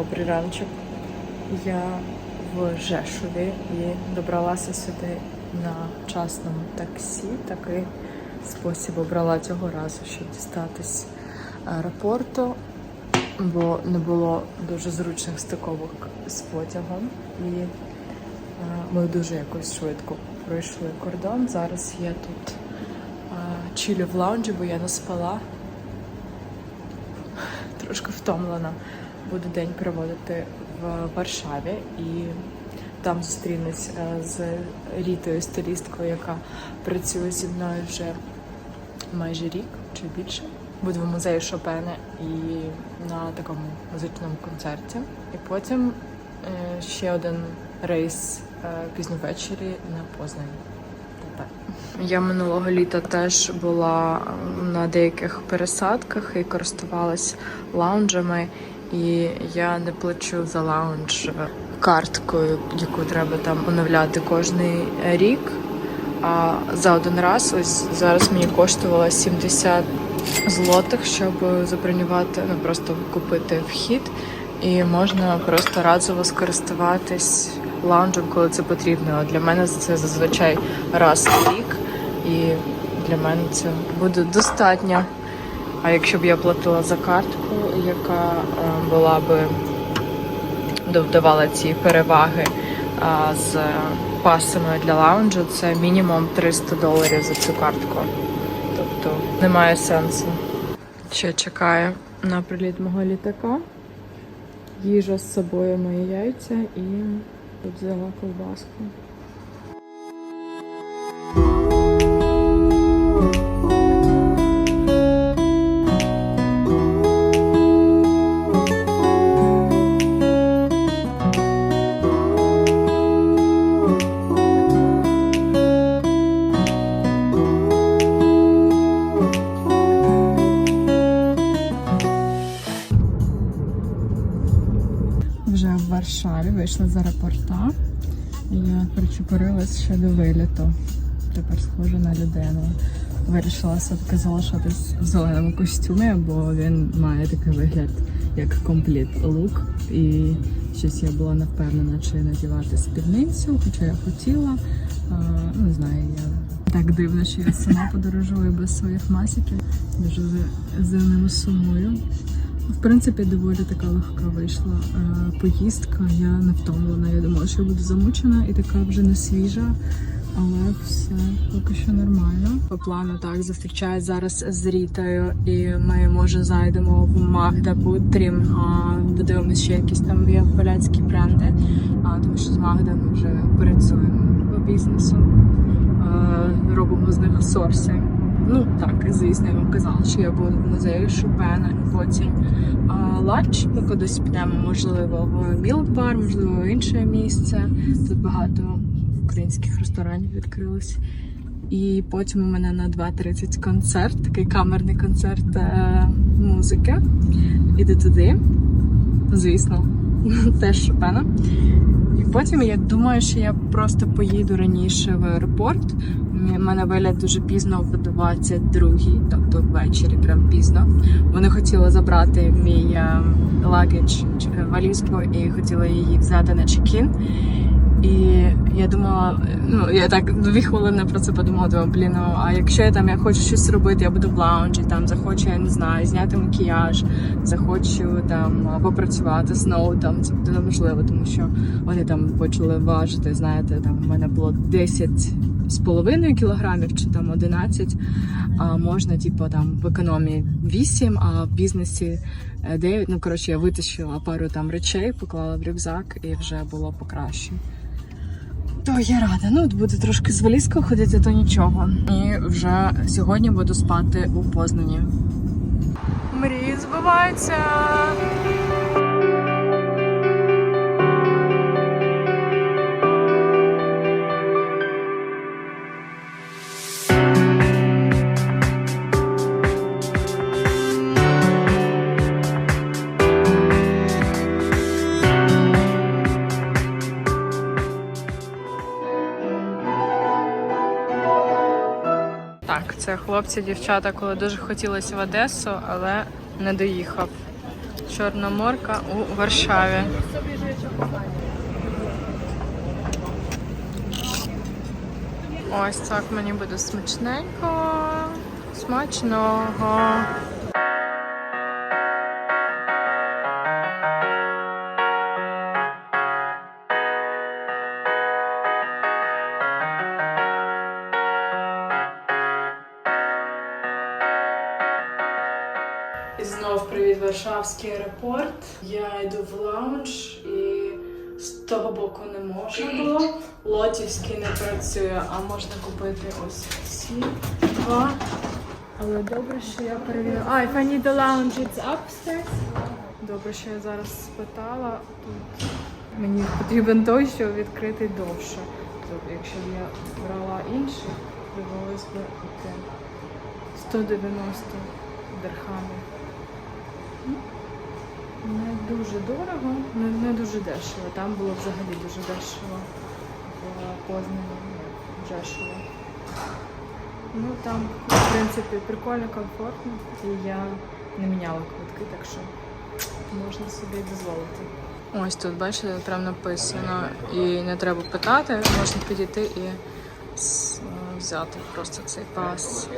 Добрий раночок. Я в Жешові і добралася сюди на частному таксі. Такий спосіб обрала цього разу, щоб дістатись аеропорту, бо не було дуже зручних стиковок з потягом. І е, ми дуже якось швидко пройшли кордон. Зараз я тут е, чилю в лаунджі, бо я не спала. Трошки втомлена. Буду день проводити в Варшаві і там зустрінусь е, з Рітою, стилісткою, яка працює зі мною вже майже рік чи більше. Буду в музеї Шопена і на такому музичному концерті. І потім е, ще один рейс е, пізно на Познань. Я минулого літа теж була на деяких пересадках і користувалась лаунжами. І я не плачу за лаунж карткою, яку треба там оновляти кожний рік. А за один раз ось зараз мені коштувало 70 злотих, щоб забронювати, ну просто купити вхід. І можна просто разово скористуватись лаунжем, коли це потрібно. Для мене це зазвичай раз в рік, і для мене це буде достатньо. А якщо б я платила за картку, яка е, була би давала ці переваги з пасами для лаунджу, це мінімум 300 доларів за цю картку. Тобто немає сенсу. Ще чекаю на приліт мого літака. Їжа з собою мої яйця і взяла ковбаску. Варшаві вийшла з аеропорта. Я причепурилась ще до виліту. Тепер схожа на людину. Вирішила все-таки залишатись в зеленому костюмі, бо він має такий вигляд як компліт лук. І щось я була не впевнена, чи надівати спідницю, хоча я хотіла. А, не знаю, я так дивно, що я сама подорожую без своїх масиків. Дуже за ними сумую. В принципі, доволі така легка вийшла е, поїздка. Я не втомлена. Я думала, що я буду замучена і така вже не свіжа. Але все поки що нормально. По плану так зустрічаюсь зараз з Рітою, і ми може зайдемо в Магда Бутрім. А ще якісь там є поляцькі бренди. А тому що з Магда ми вже працюємо по бізнесу, е, робимо з них сорси. Ну так, звісно, я вам казала, що я буду в музеї Шопена, потім а, ланч. Ми кудись підемо, можливо, в Мілк-бар, можливо, в інше місце. Тут багато українських ресторанів відкрилось. І потім у мене на 2.30 концерт, такий камерний концерт е, музики. Іду туди, звісно, теж Шопена. І потім я думаю, що я просто поїду раніше в аеропорт. У мене виліт дуже пізно в 22-й, тобто ввечері, прям пізно. Вони хотіли забрати мій е, лагідж, е, валізку, і хотіли її взяти на чекін. І я думала, ну я так дві хвилини про це подумала, думаю, блін, ну а якщо я там я хочу щось робити, я буду в лаунжі, там захочу, я не знаю, зняти макіяж, захочу там попрацювати знову, там це буде неможливо, тому що вони там почали важити, знаєте, там в мене було 10 з половиною кілограмів чи там 11, а можна, типу, там в економії 8, а в бізнесі е, 9. Ну, коротше, я витащила пару там речей, поклала в рюкзак і вже було покраще. То я рада. Ну, от буду трошки з валізкою ходити, то нічого. І вже сьогодні буду спати у Познані. Мрії збиваються. Це хлопці, дівчата, коли дуже хотілося в Одесу, але не доїхав. Чорноморка у Варшаві. Ось так мені буде смачненько. Смачного. Варшавський аеропорт. Я йду в лаунж і з того боку не можна було. Лотівський не працює, а можна купити ось ці два. Але добре, що я перевірила. А, if I need the lounge, it's upstairs. Добре, що я зараз спитала. Тут мені потрібен той, що відкритий довше. Тобто, якщо б я брала інший, довелось би йти 190 дирхамів. Не дуже дорого, не, не дуже дешево. Там було взагалі дуже дешево. В Познані дешево. Ну там, в принципі, прикольно, комфортно. І я не міняла квитки, так що можна собі дозволити. Ось тут, бачите, прям написано. І не треба питати, можна підійти і взяти просто цей пас.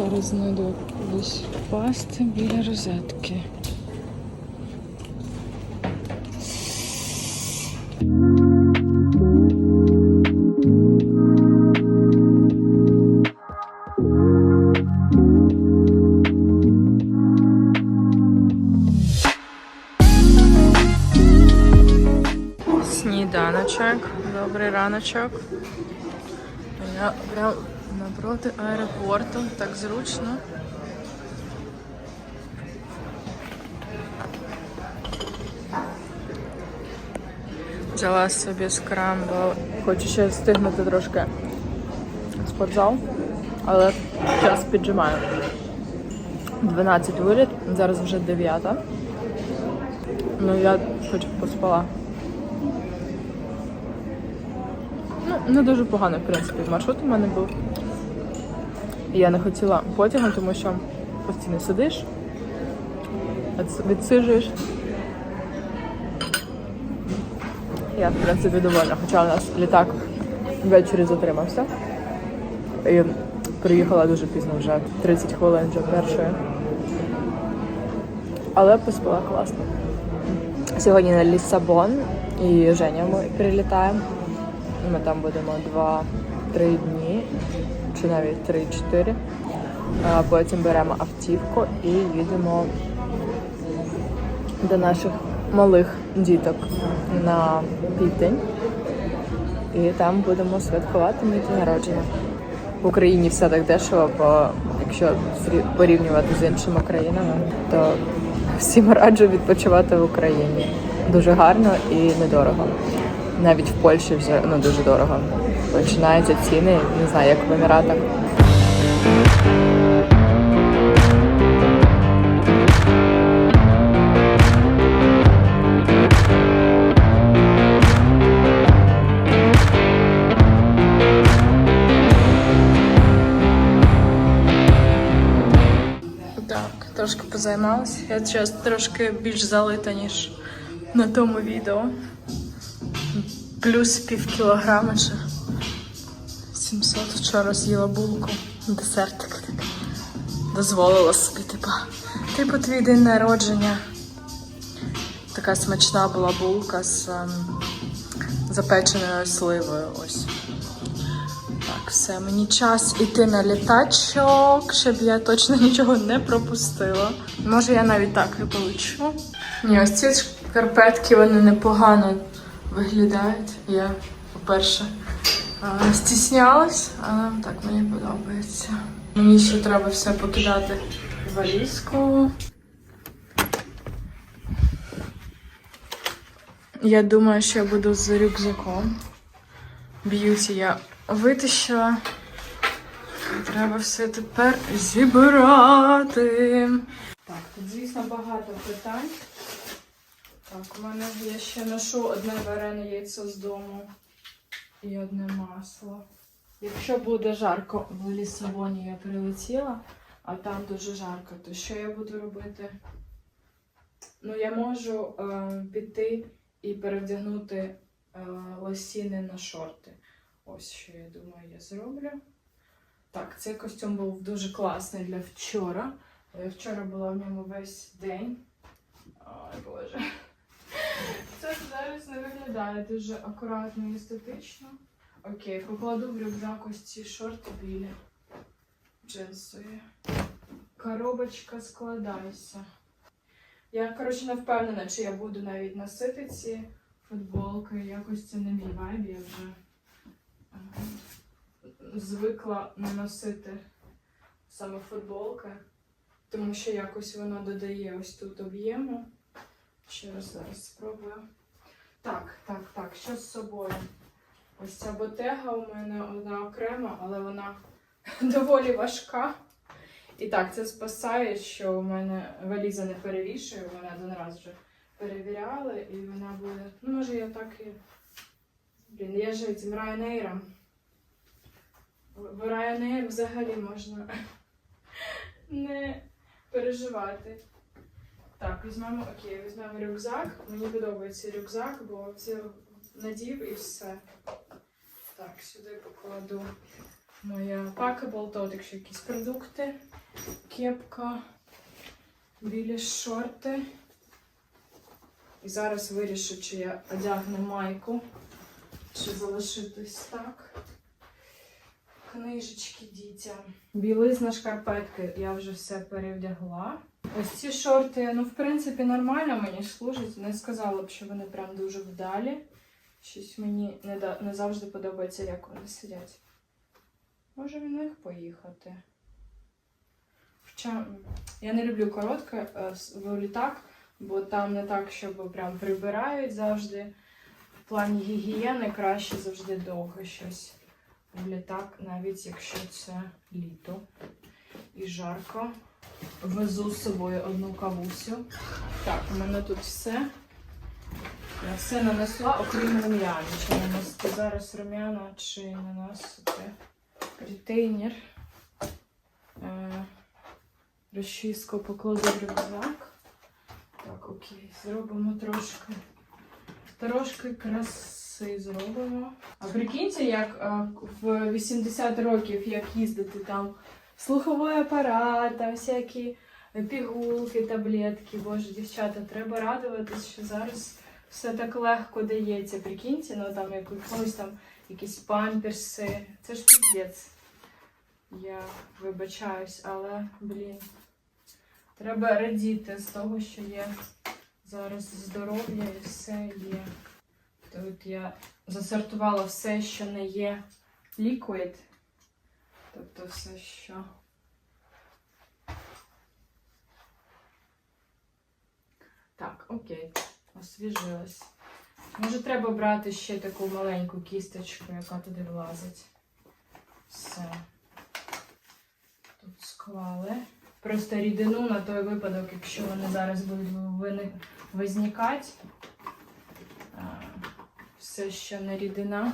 Зараз знайду десь пасти біля розетки. Сніданочок, добрий раночок. Я прям напроти аеропорту, так зручно. Взяла собі скрамбл. Хочу ще встигнути трошки спортзал, але час піджимаю. 12 виліт, зараз вже 9. Ну я хоч поспала. Ну, не дуже погано, в принципі. Маршрут у мене був. Я не хотіла потягом, тому що постійно сидиш, відс- відсиджуєш. Я, в принципі, довольна, хоча у нас літак ввечері затримався. І приїхала дуже пізно вже, 30 хвилин вже першої. Але поспала класно. Сьогодні на Лісабон і Женя ми прилітаємо. Ми там будемо 2-3 дні, чи навіть 3-4. Потім беремо автівку і їдемо до наших малих діток на південь. І там будемо святкувати мій народження. В Україні все так дешево, бо якщо порівнювати з іншими країнами, то всім раджу відпочивати в Україні. Дуже гарно і недорого. Навіть в Польщі вже ну, дуже дорого. Починаються ціни, не знаю, як в Еміратах. Трошки позаймалася. Я зараз трошки більш залита, ніж на тому відео. Плюс пів кілограма ще. 700 вчора з'їла булку. Десертик такий. Дозволила собі, типа. Типу твій день народження. Така смачна була булка з ем, запеченою сливою. Ось. Так, все, мені час іти на літачок, щоб я точно нічого не пропустила. Може, я навіть так і полечу. Ні, ось ці шкарпетки вони непогано виглядають. Я, по-перше, стіснялась, але так мені подобається. Мені ще треба все покидати в валізку. Я думаю, що я буду з рюкзаком. Б'юті я витащила. Треба все тепер зібрати. Так, тут, звісно, багато питань. Так, у мене я ще ношу одне варене яйцо з дому і одне масло. Якщо буде жарко в Лісабоні я прилетіла, а там дуже жарко, то що я буду робити? Ну, я можу е, піти і перевдягнути е, лосіни на шорти. Ось що я думаю, я зроблю. Так, цей костюм був дуже класний для вчора. Вчора була в ньому весь день. Ой, Боже. Це зараз не виглядає дуже акуратно і естетично. Окей, покладу в рюкзак ось ці шорти білі. Джинсові. Коробочка складайся. Я, коротше, не впевнена, чи я буду навіть носити ці футболки. Якось це не мій вайб, я вже звикла не носити саме футболки, тому що якось воно додає ось тут об'єму. Ще раз зараз спробую. Так, так, так, що з собою? Ось ця ботега у мене одна окрема, але вона доволі важка. І так, це спасає, що у мене валіза не перевішує, мене один раз вже перевіряли, і вона буде. Ну, може, я так і. Блін, я ж цим Ryanair. В Ryanair взагалі можна не переживати. Так, візьмемо, окей, візьмемо рюкзак. Мені подобається рюкзак, бо це надів і все. Так, сюди покладу моя пакабл, тут якщо якісь продукти, кепка, білі шорти. І зараз вирішу, чи я одягну майку, чи залишитись так. Книжечки дітям. Білизна шкарпетки, я вже все перевдягла. Ось ці шорти, ну, в принципі, нормально мені служать. Не сказала б, що вони прям дуже вдалі. Щось мені не, да- не завжди подобається, як вони сидять. Може в них поїхати. Хоча я не люблю коротке е, в літак, бо там не так, щоб прям прибирають завжди. В плані гігієни краще завжди довго щось в літак, навіть якщо це літо і жарко. Везу з собою одну кавусю. Так, у мене тут все. Я все нанесла, окрім рум'ян. Чи нанести зараз рум'яна, чи наносити ретейнер. Е, розчіску покладу в рюкзак. Так, окей, зробимо трошки. Трошки краси зробимо. А прикиньте, як е, в 80 років, як їздити там слуховий апарат, там всякі пігулки, таблетки. Боже, дівчата, треба радуватись, що зараз все так легко дається. Прикиньте, ну там якось там якісь памперси. Це ж піздець. Я вибачаюсь, але, блін, треба радіти з того, що є зараз здоров'я і все є. Тут я засортувала все, що не є ліквід. Тобто все, що. Так, окей, освіжилась. Може, треба брати ще таку маленьку кісточку, яка туди влазить. Все. Тут склали. Просто рідину на той випадок, якщо вони зараз будуть визникати. Все, що не рідина.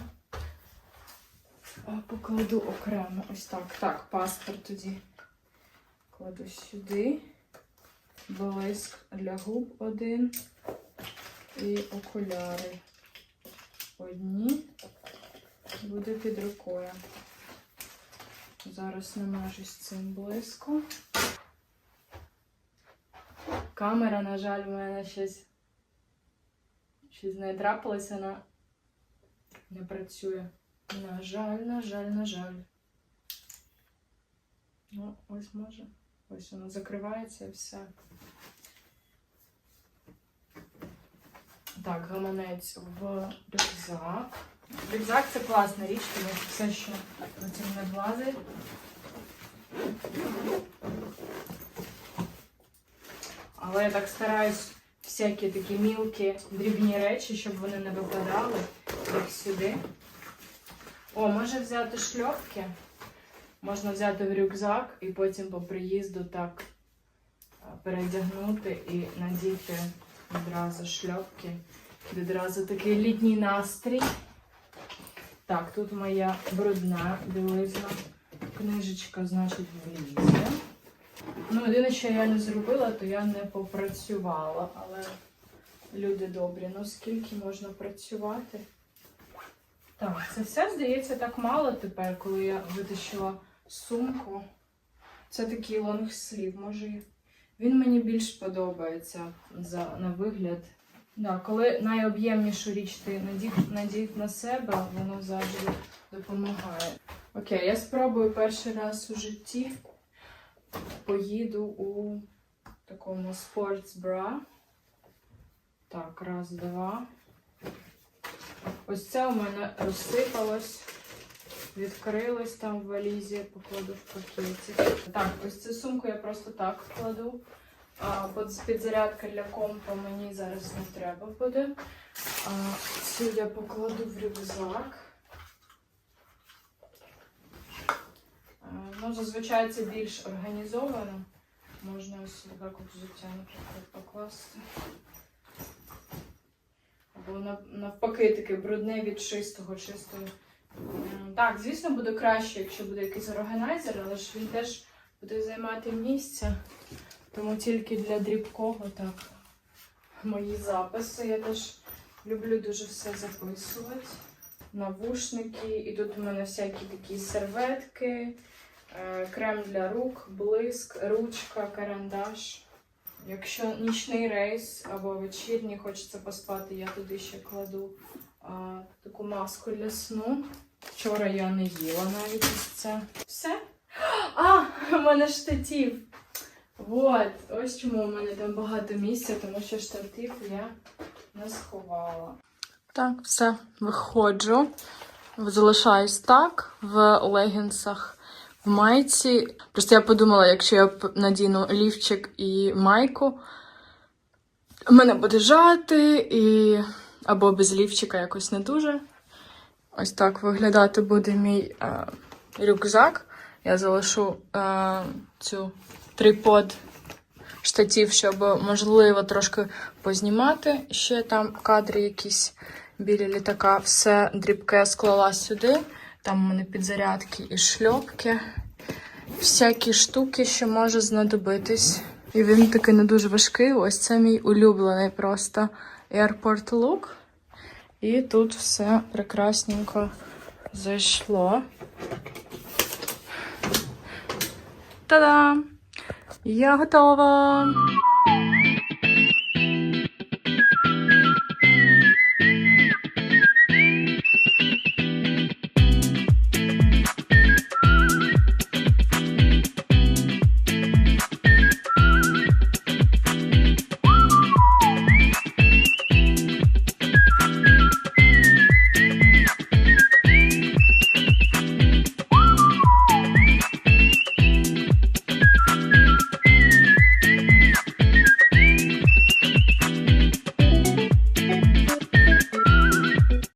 Покладу окремо. Ось так. Так, паспорт тоді кладу сюди. Блиск для губ один. І окуляри. Одні. Буде під рукою. Зараз намажусь цим блиском. Камера, на жаль, в мене щось. Щось з нею трапилося, вона не працює. На жаль, на жаль, на жаль. Ну, ось може. Ось воно закривається і все. Так, гаманець в рюкзак. Рюкзак це класна річ, тому що все, що на цьому не влазить. Але я так стараюсь всякі такі мілкі, дрібні речі, щоб вони не випадали їх сюди. О, може взяти шльопки. Можна взяти в рюкзак і потім по приїзду так передягнути і надіти Відразу шльопки. Відразу такий літній настрій. Так, тут моя брудна білизна. Книжечка, значить, в лізі. Ну, єдине, що я не зробила, то я не попрацювала. Але люди добрі, ну скільки можна працювати? Так, це все здається так мало тепер, коли я витащила сумку. Це такий лонгслів. Може, він мені більш подобається за, на вигляд. Да, коли найоб'ємнішу річ ти надів, надів на себе, воно завжди допомагає. Окей, я спробую перший раз у житті. Поїду у такому спортсбра. Так, раз, два. Ось це у мене розсипалось, відкрилось там в валізі, покладу в пакеті. Так, ось цю сумку я просто так вкладу. А, під- підзарядка для компа мені зараз не треба буде. А, цю я покладу в рюкзак. А, ну, зазвичай це більш організовано. Можна ось так от взуття, наприклад, покласти. Або навпаки таке брудне від чистого, чистого. Так, звісно, буде краще, якщо буде якийсь органайзер, але ж він теж буде займати місце. Тому тільки для дрібкого так. Мої записи. Я теж люблю дуже все записувати. Навушники, і тут у мене всякі такі серветки, е, крем для рук, блиск, ручка, карандаш. Якщо нічний рейс або вечірній хочеться поспати, я туди ще кладу а, таку маску для сну. Вчора я не їла навіть ось це. Все? А, у мене штатів. Вот, ось чому у мене там багато місця, тому що штатив я не сховала. Так, все, виходжу. Залишаюсь так в легінсах, в майці. Просто я подумала, якщо я надіну лівчик і майку, мене буде жати, і або без лівчика якось не дуже. Ось так виглядати буде мій е, рюкзак. Я залишу е, цю трипод штатів, щоб можливо трошки познімати. Ще там кадри якісь біля літака. Все дрібке склала сюди. Там у мене підзарядки і шльопки. Всякі штуки, що може знадобитись. І він такий не дуже важкий. Ось це мій улюблений просто Airport Look. І тут все прекрасненько зайшло. Та-дам! Я готова!